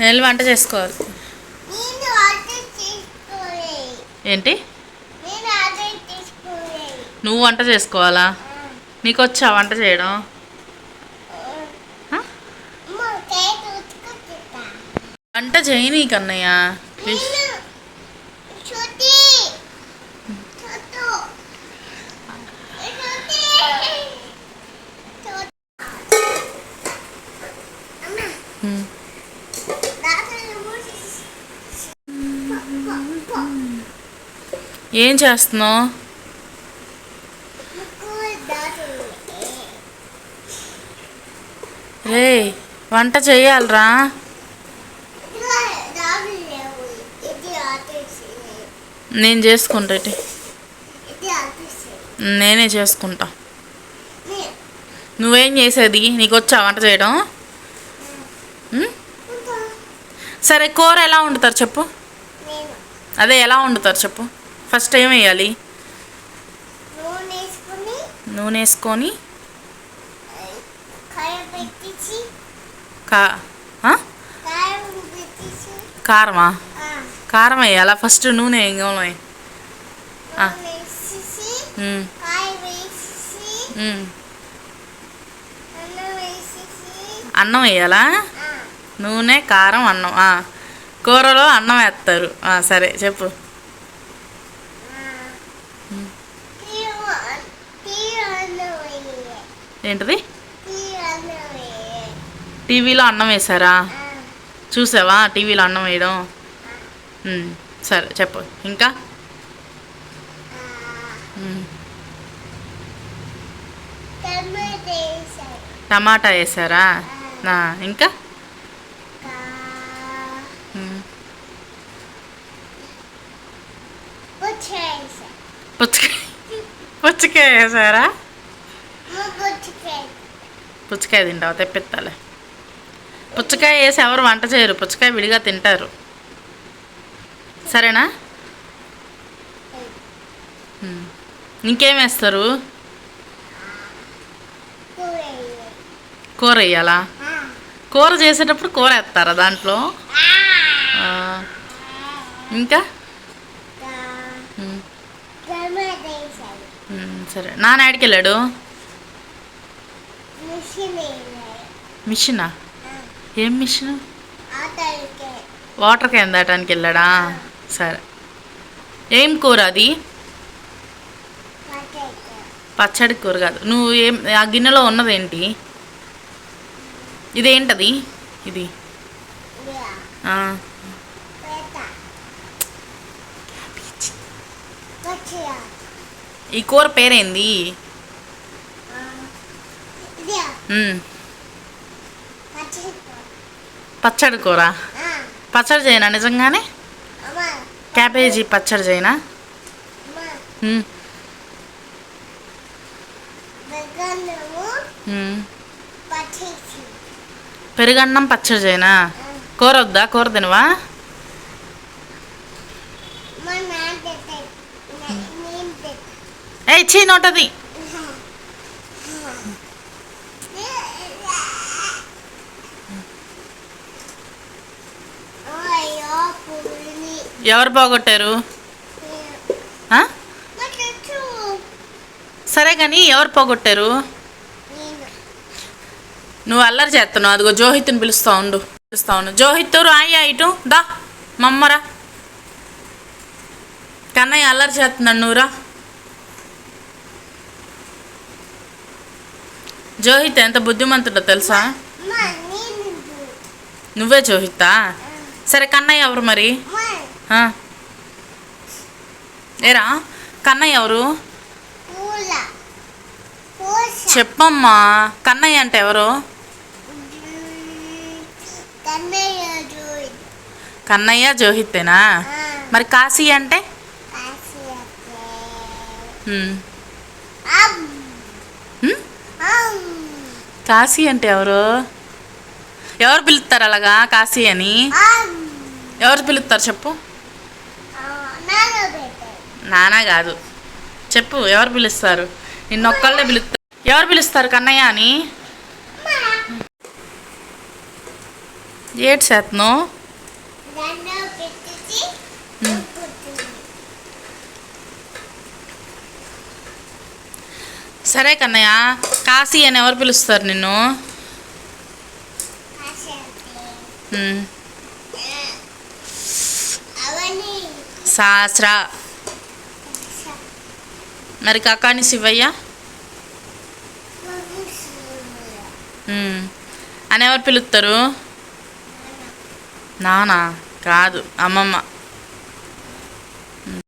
నేను వంట చేసుకోవాలి. ఏంటి? నువ్వు వంట చేసుకోవాలా? నీకు వచ్చా వంట చేయడం? వంట చేయి నీకు ఏం చేస్తున్నావు? రే వంట చేయాలరా నేను చేసుకుంటా నేనే చేసుకుంటా. నువ్వేం చేసేది? నీకు వచ్చా వంట చేయడం? సరే కూర ఎలా వండుతారు చెప్పు. అదే ఎలా వండుతారు చెప్పు. ఫస్ట్ ఏం వేయాలి. నూనె వేసుకుని కా కారమా? కారం వేయాలా? ఫస్ట్ నూనె ఉమ్. అన్నం వేయాలా? నూనె కారం అన్నం. కూరలో అన్నం వేస్తారు. సరే చెప్పు ఆ. తీరు తీరు అన్నం వేయాలి ఏంటిది? టీవీలో అన్నం వేసారా చూసావా? టీవీలో అన్నం వేయడం? సరే చెప్పు. ఇంకా? టమాటా వేసారా ఇంకా? పుచ్చకాయ పుచ్చకాయ వేసారా పుచ్చకాయ తింటావు? తెప్పిస్తాలే పుచ్చకాయ వేసి ఎవరు వంట చేయరు. పుచ్చకాయ విడిగా తింటారు. సరేనా. ఇంకేం వేస్తారు? కూర వేయాలి? కూర చేసేటప్పుడు కూర వేస్తారా దాంట్లో? ఇంకా? సరే. నాన్న ఆడికి వెళ్ళాడు? మిషన్? ఏం మిషన్? వాటర్ క్యాన్ దాటానికి వెళ్ళాడా? సరే. ఏం కూర అది? పచ్చడి కూర కాదు. నువ్వు ఏం ఆ గిన్నెలో ఉన్నదేంటి? ఇదేంటది? ఇది. ఈ కూర పేరేంది? పచ్చడి కూర? పచ్చడి చేయనా నిజంగానే? క్యాబేజీ పచ్చడి చేయనా? పెరుగన్నం పచ్చడి చేయనా? కూర వద్దా? కూర తినవా? ఏ చీ నోటది. ఎవరు పోగొట్టారు సరే కానీ ఎవరు పోగొట్టారు? నువ్వు అల్లరి చేస్తున్నావు. అదిగో జోహిత్ని పిలుస్తా ఉండు. పిలుస్తా ఉండు. జోహిత్ రాయ్యా ఇటు. దా మమ్మరా. కన్నయ్య అల్లరి చేస్తున్నాడు నువ్వురా జోహిత్ ఎంత బుద్ధిమంతుడో తెలుసా? నువ్వే జోహితా సరే కన్నయ్య ఎవరు మరి. ఏరా? కన్నయ్య ఎవరు? చెప్పమ్మా. కన్నయ్య అంటే ఎవరు? కన్నయ్య జోహిత్తేనా మరి కాశీ అంటే? కాశీ అంటే ఎవరు? ఎవరు పిలుస్తారు అలాగా కాశీ అని? ఎవరు పిలుస్తారు చెప్పు. నానా కాదు. చెప్పు ఎవరు పిలుస్తారు? నిన్నొక్కళ్ళే పిలుస్తారు ఎవరు పిలుస్తారు కన్నయ్య అని? ఏడు. పుట్టింది సరే కన్నయ్య కాశీ అని ఎవరు పిలుస్తారు నిన్ను? శాస్త్ర మరి కాకాని శివయ్య? అని ఎవరు పిలుస్తారు నానా? కాదు అమ్మమ్మ.